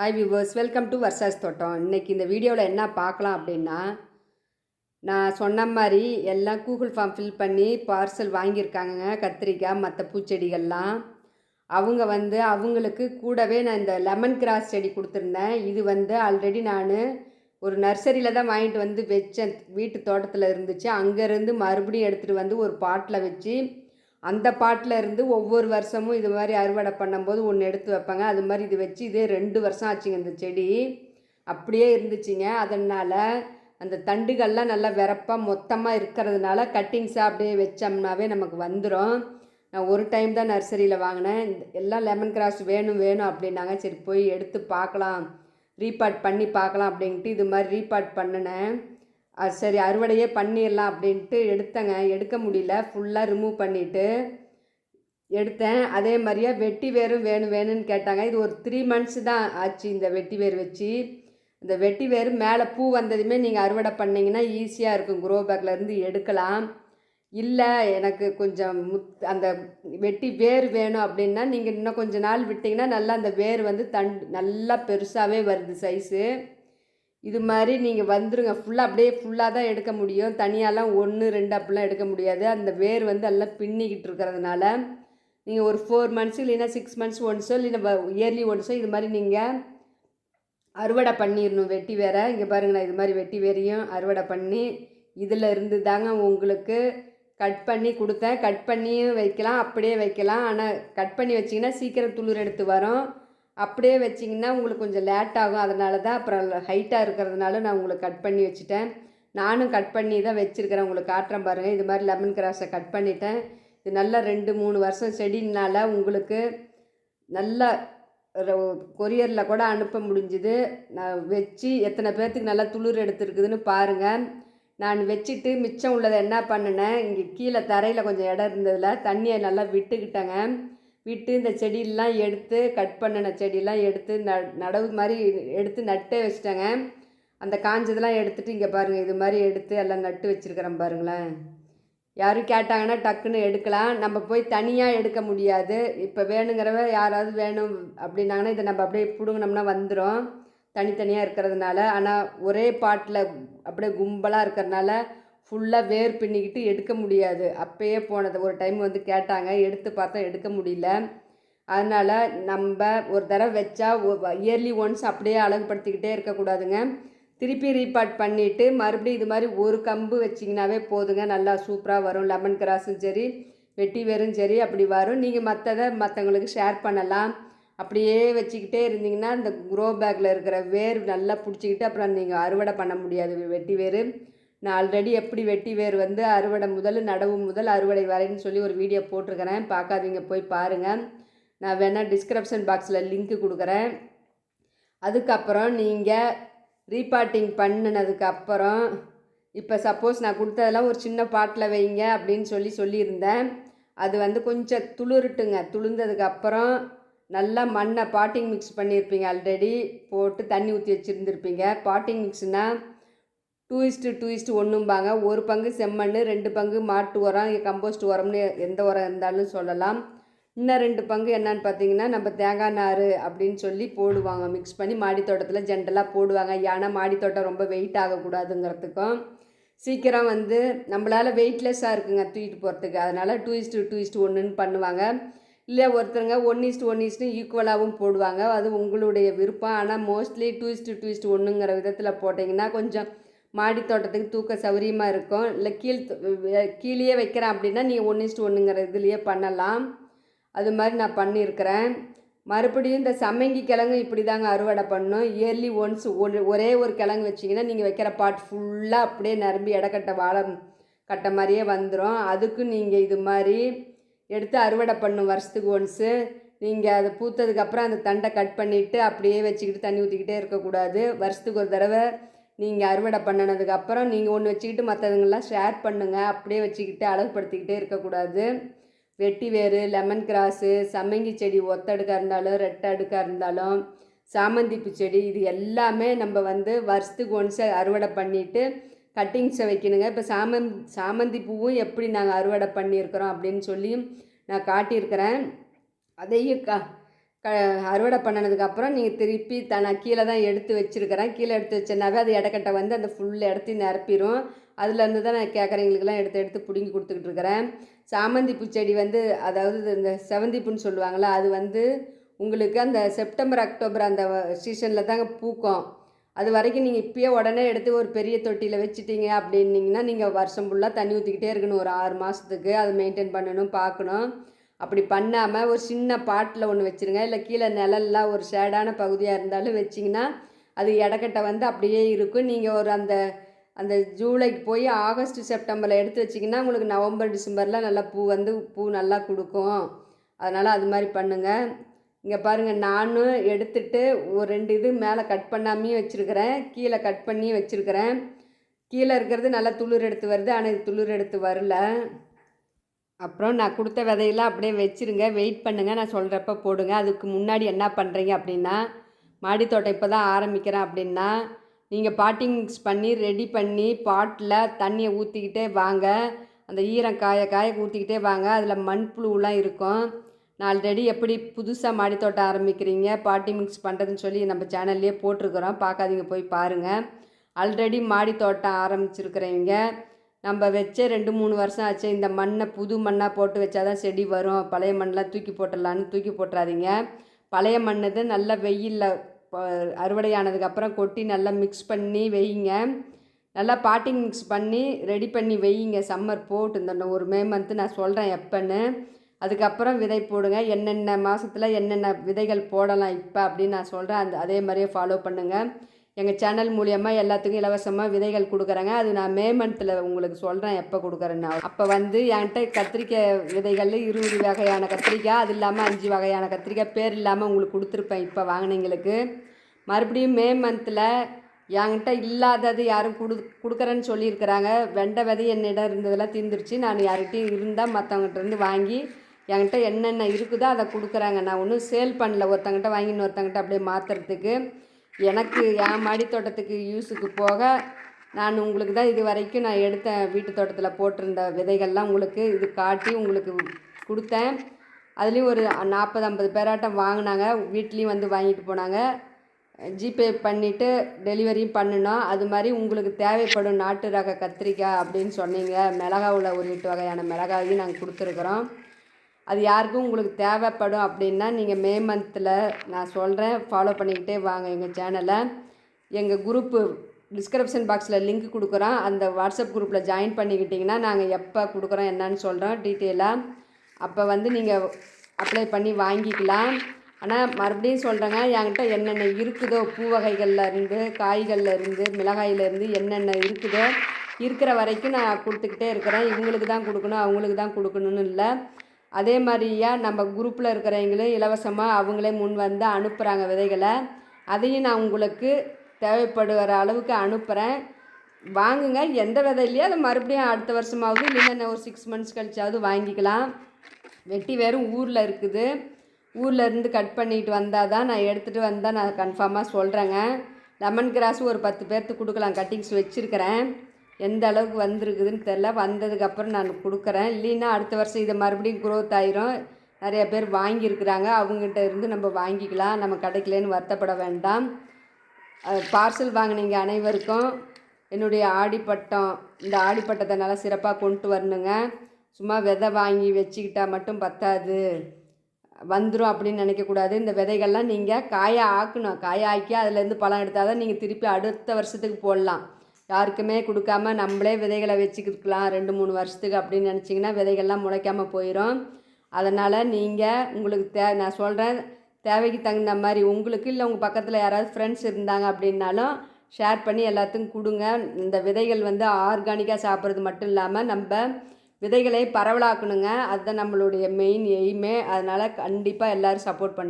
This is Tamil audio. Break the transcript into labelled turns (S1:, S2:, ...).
S1: ஹாய் வியூவர்ஸ் வெல்கம் டு வர்சாஸ் தோட்டம் இன்றைக்கி இந்த வீடியோவில் என்ன பார்க்கலாம் அப்படின்னா நான் சொன்ன மாதிரி எல்லாம் கூகுள் ஃபார்ம் ஃபில் பண்ணி பார்சல் வாங்கியிருக்காங்க கத்திரிக்காய் மற்ற பூச்செடிகள்லாம். அவங்க வந்து அவங்களுக்கு கூடவே நான் இந்த லெமன் கிராஸ் செடி கொடுத்துருந்தேன். இது வந்து ஆல்ரெடி நான் ஒரு நர்சரியில் தான் வாங்கிட்டு வந்து வச்சேன். வீட்டு தோட்டத்தில் இருந்துச்சு. அங்கேருந்து மறுபடியும் எடுத்துகிட்டு வந்து ஒரு பாட்டில் வச்சு அந்த பாட்டில் இருந்து ஒவ்வொரு வருஷமும் இது மாதிரி அறுவடை பண்ணும்போது ஒன்று எடுத்து வைப்பாங்க. அது மாதிரி இது வச்சு இதே ரெண்டு வருஷம் ஆச்சுங்க இந்த செடி. அப்படியே இருந்துச்சுங்க. அதனால் அந்த தண்டுகள்லாம் நல்லா விறப்பாக மொத்தமாக இருக்கிறதுனால கட்டிங்ஸாக அப்படியே வச்சோம்னாவே நமக்கு வந்துடும் நான் ஒரு டைம் தான் நர்சரியில் வாங்கினேன். இந்த எல்லாம் லெமன் கிராஸ் வேணும் வேணும் அப்படின்னாங்க. சரி போய் எடுத்து பார்க்கலாம். ரீபாட் பண்ணி பார்க்கலாம் அப்படின்ட்டு இது மாதிரி ரீபாட் பண்ணினேன். அது சரி அறுவடையே பண்ணிடலாம் அப்படின்ட்டு எடுத்தேங்க. எடுக்க முடியல. ஃபுல்லாக ரிமூவ் பண்ணிவிட்டு எடுத்தேன். அதே மாதிரியே வெட்டி வேரும் வேணும் வேணும்னு கேட்டாங்க. இது ஒரு த்ரீ மந்த்ஸ் தான் ஆச்சு இந்த வெட்டி வேர் வச்சு. இந்த வெட்டி வேர் மேலே பூ வந்ததுமே நீங்கள் அறுவடை பண்ணிங்கன்னா ஈஸியாக இருக்கும். குரோ பேக்லேருந்து எடுக்கலாம். இல்லை எனக்கு கொஞ்சம் முத் அந்த வெட்டி வேர் வேணும் அப்படின்னா நீங்கள் இன்னும் கொஞ்ச நாள் விட்டிங்கன்னா நல்லா அந்த வேர் வந்து தண்டு நல்லா பெருசாகவே வருது சைஸு இது மாதிரி நீங்கள் வந்துருங்க. ஃபுல்லாக அப்படியே ஃபுல்லாக தான் எடுக்க முடியும். தனியாலாம் ஒன்று ரெண்டு அப்படிலாம் எடுக்க முடியாது. அந்த வேர் வந்து எல்லாம் பின்னிக்கிட்டு இருக்கிறதுனால நீங்கள் ஒரு ஃபோர் மந்த்ஸ் இல்லைன்னா சிக்ஸ் மந்த்ஸ் ஒன்ஸோ இல்லைன்னா இயர்லி ஒன்ஸோ இது மாதிரி நீங்கள் அறுவடை பண்ணிடணும். வெட்டி வேற. இங்கே பாருங்க நான் இது மாதிரி வெட்டி வேரையும் அறுவடை பண்ணி இதில் இருந்து தாங்க உங்களுக்கு கட் பண்ணி கொடுத்தேன். கட் பண்ணியும் வைக்கலாம் அப்படியே வைக்கலாம். ஆனால் கட் பண்ணி வச்சிங்கன்னா சீக்கிரம் துளிர் எடுத்து வரும். அப்படியே வச்சிங்கன்னா உங்களுக்கு கொஞ்சம் லேட் ஆகும். அதனால தான் அப்புறம் ஹைட்டாக இருக்கிறதுனால நான் உங்களுக்கு கட் பண்ணி வச்சுட்டேன். நானும் கட் பண்ணி தான் வச்சுருக்கிறேன். உங்களுக்கு காட்டுறேன் பாருங்கள் இது மாதிரி லெமன் கிராஸை கட் பண்ணிட்டேன். இது நல்லா ரெண்டு மூணு வருஷம் செடினால உங்களுக்கு நல்லா கொரியரில் கூட அனுப்ப முடிஞ்சுது. நான் வச்சு எத்தனை பேர்த்துக்கு நல்லா துளிர் எடுத்துருக்குதுன்னு பாருங்கள் நான் வச்சுட்டு மிச்சம் உள்ளதை என்ன பண்ணினேன்? இங்கே கீழே தரையில் கொஞ்சம் இடம் இருந்ததில் தண்ணியை நல்லா விட்டுக்கிட்டேங்க. விட்டு இந்த செடியெல்லாம் எடுத்து கட் பண்ணின செடியெல்லாம் எடுத்து ந நடவு மாதிரி எடுத்து நட்டே வச்சிட்டேங்க. அந்த காஞ்சதெல்லாம் எடுத்துகிட்டு இங்கே பாருங்கள் இது மாதிரி எடுத்து எல்லாம் நட்டு வச்சுருக்கிறேன் பாருங்களேன். யாரும் கேட்டாங்கன்னா டக்குன்னு எடுக்கலாம். நம்ம போய் தனியாக எடுக்க முடியாது. இப்போ வேணுங்கிறவ யாராவது வேணும் அப்படின்னாங்கன்னா இதை நம்ம அப்படியே பிடுங்கினோம்னா வந்துடும் தனித்தனியாக இருக்கிறதுனால. ஆனால் ஒரே பாட்டில் அப்படியே கும்பலாக இருக்கிறதுனால ஃபுல்லாக வேர் பின்னிக்கிட்டு எடுக்க முடியாது. அப்பயே போனது. ஒரு டைம் வந்து கேட்டாங்க. எடுத்து பார்த்தா எடுக்க முடியல. அதனால் நம்ம ஒரு தடவை வச்சா இயர்லி ஒன்ஸ் அப்படியே அழகுபடுத்திக்கிட்டே இருக்கக்கூடாதுங்க திருப்பி ரீபாட் பண்ணிவிட்டு மறுபடியும் இது மாதிரி ஒரு கம்பு வச்சிங்கனாவே போதுங்க. நல்லா சூப்பராக வரும். லெமன் கிராஸும் சரி வெட்டி வேரும் சரி அப்படி வரும். நீங்கள் மற்றதை மற்றவங்களுக்கு ஷேர் பண்ணலாம். அப்படியே வச்சுக்கிட்டே இருந்தீங்கன்னா இந்த குரோ பேக்கில் இருக்கிற வேர் நல்லா பிடிச்சிக்கிட்டு அப்புறம் நீங்கள் அறுவடை பண்ண முடியாது. வெட்டி வேர். நான் ஆல்ரெடி எப்படி வெட்டி வேர் வந்து அறுவடை முதல் நடவு முதல் அறுவடை வரைன்னு சொல்லி ஒரு வீடியோ போட்டிருக்கிறேன். பார்க்காதீங்க போய் பாருங்கள் நான் வேணால் டிஸ்கிரிப்ஷன் பாக்ஸில் லிங்க்கு கொடுக்குறேன். அதுக்கப்புறம் நீங்கள் ரீபாட்டிங் பண்ணினதுக்கப்புறம் இப்போ சப்போஸ் நான் கொடுத்ததெல்லாம் ஒரு சின்ன பாட்டில் வைங்க அப்படின்னு சொல்லி சொல்லியிருந்தேன். அது வந்து கொஞ்சம் துளிருட்டுங்க. துளிர்ந்ததுக்கப்புறம் நல்லா மண்ணை பாட்டிங் மிக்ஸ் பண்ணியிருப்பீங்க ஆல்ரெடி போட்டு தண்ணி ஊற்றி வச்சுருந்துருப்பீங்க. Potting மிக்ஸ்னால் two is to two is to ஒன்றும்பாங்க ஒரு பங்கு செம்மண் ரெண்டு பங்கு மாட்டு உரம் கம்போஸ்ட் உரம்னு எந்த உரம் இருந்தாலும் சொல்லலாம். இன்னும் ரெண்டு பங்கு என்னன்னு பார்த்தீங்கன்னா நம்ம தேங்காய் நார் அப்படின்னு சொல்லி போடுவாங்க. மிக்ஸ் பண்ணி மாடி தோட்டத்தில் ஜென்ரலாக போடுவாங்க. ஏன்னா மாடி தோட்டம் ரொம்ப வெயிட் ஆகக்கூடாதுங்கிறதுக்கும். சீக்கிரம் வந்து நம்மளால் வெயிட்லெஸ்ஸாக இருக்குங்க தூக்கிட்டு போகிறதுக்கு அதனால் டூ இஸ்ட்டு டூ இஸ்ட்டு ஒன்றுன்னு பண்ணுவாங்க. இல்லை ஒருத்தருங்க one is to one is to ஈக்குவலாகவும் போடுவாங்க. அது உங்களுடைய விருப்பம். ஆனால் mostly two is to two is to ஒன்றுங்கிற விதத்தில் போட்டிங்கன்னா கொஞ்சம் மாடி தோட்டத்துக்கு தூக்க சௌகரியமாக இருக்கும். இல்லை கீழ் கீழே வைக்கிறேன் அப்படின்னா நீங்கள் ஒன்று இஸ்ட்டு ஒன்றுங்கிற இதுலேயே பண்ணலாம். அது மாதிரி நான் பண்ணியிருக்கிறேன். மறுபடியும் இந்த சம்மங்கி கிழங்கு இப்படி தாங்க அறுவடை பண்ணணும். இயர்லி ஒன்ஸ் ஒரு ஒரே ஒரு கிழங்கு வச்சிங்கன்னா நீங்கள் வைக்கிற பாட் ஃபுல்லாக அப்படியே நிரம்பி இடக்கட்ட வாழை கட்ட மாதிரியே வந்துடும் அதுக்கு நீங்கள் இது மாதிரி எடுத்து அறுவடை பண்ணும் வருஷத்துக்கு ஒன்ஸு நீங்கள் அதை பூத்ததுக்கப்புறம் அந்த தண்டை கட் பண்ணிவிட்டு அப்படியே வச்சுக்கிட்டு தண்ணி ஊற்றிக்கிட்டே இருக்கக்கூடாது. வருஷத்துக்கு ஒரு தடவை நீங்கள் அறுவடை பண்ணினதுக்கப்புறம் நீங்கள் ஒன்று வச்சுக்கிட்டு மற்றதுங்கெல்லாம் ஷேர் பண்ணுங்கள் அப்படியே வச்சுக்கிட்டு அழகுப்படுத்திக்கிட்டே இருக்கக்கூடாது. வெட்டி வேறு லெமன் கிராஸு சம்மங்கி செடி ஒத்தடுக்காக இருந்தாலும் ரெட்டை அடுக்காக இருந்தாலும் சாமந்திப்பூ செடி இது எல்லாமே நம்ம வந்து வருஷத்துக்கு ஒன்ஸ் அறுவடை பண்ணிவிட்டு கட்டிங்ஸை வைக்கணுங்க. இப்போ சாமந் சாமந்தி பூவும் எப்படி நாங்கள் அறுவடை பண்ணியிருக்கிறோம் அப்படின்னு சொல்லி நான் காட்டியிருக்கிறேன். அதையும் கா க அறுவடை பண்ணினதுக்கப்புறம் நீங்கள் திருப்பி த நான் கீழே தான் எடுத்து வச்சுருக்கிறேன். கீழே எடுத்து வச்சேனாவே அது இடக்கட்டை வந்து அந்த ஃபுல் இடத்தையும் நிரப்பிடும் அதுலேருந்து தான் நான் கேட்குறவங்களுக்குலாம் எடுத்து எடுத்து பிடுங்கி கொடுத்துக்கிட்டு இருக்கிறேன். சாமந்தி பூச்செடி வந்து அதாவது இந்த செவந்திப்புன்னு சொல்லுவாங்கள்ல அது வந்து உங்களுக்கு அந்த செப்டம்பர் அக்டோபர் அந்த சீசனில் தாங்க பூக்கும். அது வரைக்கும் நீங்கள் இப்போயே உடனே எடுத்து ஒரு பெரிய தொட்டியில் வச்சுட்டீங்க அப்படின்னீங்கன்னா நீங்கள் வருஷம் ஃபுல்லாக தண்ணி ஊற்றிக்கிட்டே இருக்கணும். ஒரு ஆறு மாதத்துக்கு அதை மெயின்டைன் பண்ணணும் பார்க்கணும் அப்படி பண்ணாமல் ஒரு சின்ன பாட்டில் ஒன்று வச்சுருங்க. இல்லை கீழே நிழல்லாம் ஒரு ஷேடான பகுதியாக இருந்தாலும் வச்சிங்கன்னா அது இடக்கட்ட வந்து அப்படியே இருக்கும். நீங்கள் ஒரு அந்த அந்த ஜூலைக்கு போய் ஆகஸ்ட் செப்டம்பரில் எடுத்து வச்சிங்கன்னா உங்களுக்கு நவம்பர் டிசம்பரில் நல்லா பூ வந்து பூ நல்லா கொடுக்கும். அதனால் அது மாதிரி பண்ணுங்கள் இங்கே பாருங்கள் நானும் எடுத்துட்டு ஒரு ரெண்டு இது மேலே கட் பண்ணாமையும் வச்சுருக்கிறேன். கீழே கட் பண்ணியும் வச்சுருக்கிறேன். கீழே இருக்கிறது நல்லா துளிர் எடுத்து வருது. ஆனால் இது துளிர் எடுத்து வரல. அப்புறம் நான் கொடுத்த விதையெல்லாம் அப்படியே வச்சுருங்க. வெயிட் பண்ணுங்கள் நான் சொல்கிறப்ப போடுங்க. அதுக்கு முன்னாடி என்ன பண்ணுறீங்க அப்படின்னா மாடி தோட்டம் இப்போ தான் ஆரம்பிக்கிறேன் அப்படின்னா நீங்கள் பாட்டிங் மிக்ஸ் பண்ணி ரெடி பண்ணி பாட்டில் தண்ணியை ஊற்றிக்கிட்டே வாங்க. அந்த ஈரம் காய காய ஊற்றிக்கிட்டே வாங்க. அதில் மண்புழுலாம் இருக்கும். நான் ஆல்ரெடி எப்படி புதுசாக மாடி தோட்டம் ஆரம்பிக்கிறீங்க பாட்டி மிக்ஸ் பண்ணுறதுன்னு சொல்லி நம்ம சேனல்லையே போட்டிருக்கிறோம். பார்க்காதீங்க போய் பாருங்கள் ஆல்ரெடி மாடி தோட்டம் ஆரம்பிச்சிருக்கிறவங்க நம்ம வச்சே ரெண்டு மூணு வருஷம் ஆச்சு. இந்த மண்ணை புது மண்ணாக போட்டு வச்சா தான் செடி வரும். பழைய மண்ணெலாம் தூக்கி போட்டுடலான்னு தூக்கி போட்டுறாதீங்க. பழைய மண்ணது நல்லா வெயிலில் அறுவடை ஆனதுக்கப்புறம் கொட்டி நல்லா மிக்ஸ் பண்ணி வைங்க நல்லா பாட்டிங் மிக்ஸ் பண்ணி ரெடி பண்ணி வைங்க சம்மர் போட்டு இந்த ஒரு மே மந்த்து நான் சொல்கிறேன் எப்போன்னு. அதுக்கப்புறம் விதை போடுங்க. என்னென்ன மாதத்தில் என்னென்ன விதைகள் போடலாம் இப்போ அப்படின்னு நான் சொல்கிறேன் அந்த அதே மாதிரியே ஃபாலோ பண்ணுங்கள் எங்கள் சேனல் மூலியமாக எல்லாத்துக்கும் இலவசமாக விதைகள் கொடுக்குறேங்க. அது நான் மே மந்தில் உங்களுக்கு சொல்கிறேன் எப்போ கொடுக்குறேன்னு. அப்போ வந்து என்கிட்ட கத்திரிக்காய் விதைகள் இருபது வகையான கத்திரிக்காய் அது இல்லாமல் அஞ்சு வகையான கத்திரிக்காய் பேர் இல்லாமல் உங்களுக்கு கொடுத்துருப்பேன் இப்போ வாங்கினீங்களுக்கு. மறுபடியும் மே மந்தில் என்கிட்ட இல்லாதது யாரும் கொடு கொடுக்குறேன்னு சொல்லியிருக்கிறாங்க. வெண்டை விதை என்னிடம் இருந்ததெல்லாம் தீர்ந்துருச்சு. நான் யார்கிட்டையும் இருந்தால் மற்றவங்ககிட்ட இருந்து வாங்கி என்கிட்ட என்னென்ன இருக்குதோ அதை கொடுக்குறாங்க. நான் ஒன்றும் சேல் பண்ணல. ஒருத்தங்கிட்ட வாங்கி இன்னொருத்தங்கிட்ட அப்படியே மாற்றுறதுக்கு எனக்கு என் மாடி தோட்டத்துக்கு யூஸுக்கு போக நான் உங்களுக்கு தான் இது வரைக்கும் நான் எடுத்தேன் வீட்டு தோட்டத்தில் போட்டிருந்த விதைகள்லாம் உங்களுக்கு இது காட்டி உங்களுக்கு கொடுத்தேன். அதுலேயும் ஒரு நாற்பது ஐம்பது பேராட்டம் வாங்கினாங்க. வீட்லேயும் வந்து வாங்கிட்டு போனாங்க. ஜிபே பண்ணிவிட்டு டெலிவரியும் பண்ணினோம். அது மாதிரி உங்களுக்கு தேவைப்படும் நாட்டு ரக கத்திரிக்காய் அப்படின்னு சொன்னீங்க. மிளகாவில் ஒரு எட்டு வகையான மிளகாவையும் நாங்கள் கொடுத்துருக்குறோம். அது யாருக்கும் உங்களுக்கு தேவைப்படும் அப்படின்னா நீங்கள் மே மந்தில் நான் சொல்கிறேன் ஃபாலோ பண்ணிக்கிட்டே வாங்க எங்கள் சேனலை எங்கள் குரூப்பு டிஸ்கிரிப்ஷன் பாக்ஸில் லிங்க் கொடுக்குறோம். அந்த வாட்ஸ்அப் குரூப்பில் ஜாயின் பண்ணிக்கிட்டிங்கன்னா நாங்கள் எப்போ கொடுக்குறோம் என்னன்னு சொல்கிறோம் டீட்டெயிலாக அப்போ வந்து நீங்கள் அப்ளை பண்ணி வாங்கிக்கலாம். ஆனால் மறுபடியும் சொல்கிறேங்க என்கிட்ட என்னென்ன இருக்குதோ பூ வகைகளில் இருந்து இருந்து மிளகாயிலேருந்து என்னென்ன இருக்குதோ இருக்கிற வரைக்கும் நான் கொடுத்துக்கிட்டே இருக்கிறேன். இவங்களுக்கு தான் கொடுக்கணும் அவங்களுக்கு தான் கொடுக்கணுன்னு இல்லை. அதே மாதிரியா நம்ம குரூப்பில் இருக்கிறவங்களும் இலவசமாக அவங்களே முன் வந்து அனுப்புகிறாங்க விதைகளை? அதையும் நான் உங்களுக்கு தேவைப்படுகிற அளவுக்கு அனுப்புகிறேன் வாங்குங்க. எந்த விதை இல்லையோ அதை மறுபடியும் அடுத்த வருஷமாவது இல்லைன்னா ஒரு சிக்ஸ் மந்த்ஸ் கழிச்சாவது வாங்கிக்கலாம். வெட்டி வேறும் ஊரில் இருக்குது. ஊரில் இருந்து கட் பண்ணிட்டு வந்தால் தான் நான் எடுத்துகிட்டு வந்தால் நான் கன்ஃபார்மாக சொல்கிறேங்க லெமன் கிராஸ் ஒரு பத்து பேர்த்துக்கு கொடுக்கலாம். கட்டிங்ஸ் வச்சுருக்கிறேன். எந்த அளவுக்கு வந்திருக்குதுன்னு தெரில வந்ததுக்கப்புறம் நான் கொடுக்குறேன். இல்லைன்னா அடுத்த வருஷம் இதை மறுபடியும் க்ரோத் ஆயிரும். நிறைய பேர் வாங்கியிருக்கிறாங்க. அவங்ககிட்ட இருந்து நம்ம வாங்கிக்கலாம். நம்ம கிடைக்கலன்னு வருத்தப்பட வேண்டாம். பார்சல் வாங்கினீங்க அனைவருக்கும். என்னுடைய ஆடிப்பட்டம் இந்த ஆடிப்பட்டத்தை நல்லா சிறப்பாக கொண்டு வரணுங்க. சும்மா விதை வாங்கி வச்சுக்கிட்டால் மட்டும் பத்தாது. வந்துடும் அப்படின்னு நினைக்கக்கூடாது. இந்த விதைகள்லாம் நீங்கள் காய ஆக்கணும். காய ஆக்கி அதுலேருந்து பழம் எடுத்தால் தான் நீங்கள் திருப்பி அடுத்த வருஷத்துக்கு போடலாம். யாருக்குமே கொடுக்காம நம்மளே விதைகளை வச்சுக்கலாம் ரெண்டு மூணு வருஷத்துக்கு அப்படின்னு நினச்சிங்கன்னா விதைகள்லாம் முளைக்காமல் போயிடும் அதனால் நீங்கள் உங்களுக்கு தே நான் சொல்கிறேன் தேவைக்கு தகுந்த மாதிரி உங்களுக்கு இல்லை உங்கள் பக்கத்தில் யாராவது ஃப்ரெண்ட்ஸ் இருந்தாங்க அப்படின்னாலும் ஷேர் பண்ணி எல்லாத்துக்கும் கொடுங்க. இந்த விதைகள் வந்து ஆர்கானிக்காக சாப்பிட்றது மட்டும் இல்லாமல் நம்ம விதைகளை பரவலாக்கணுங்க. அதுதான் நம்மளுடைய மெயின் எய்மே அதனால் கண்டிப்பாக எல்லோரும் சப்போர்ட் பண்ணுங்க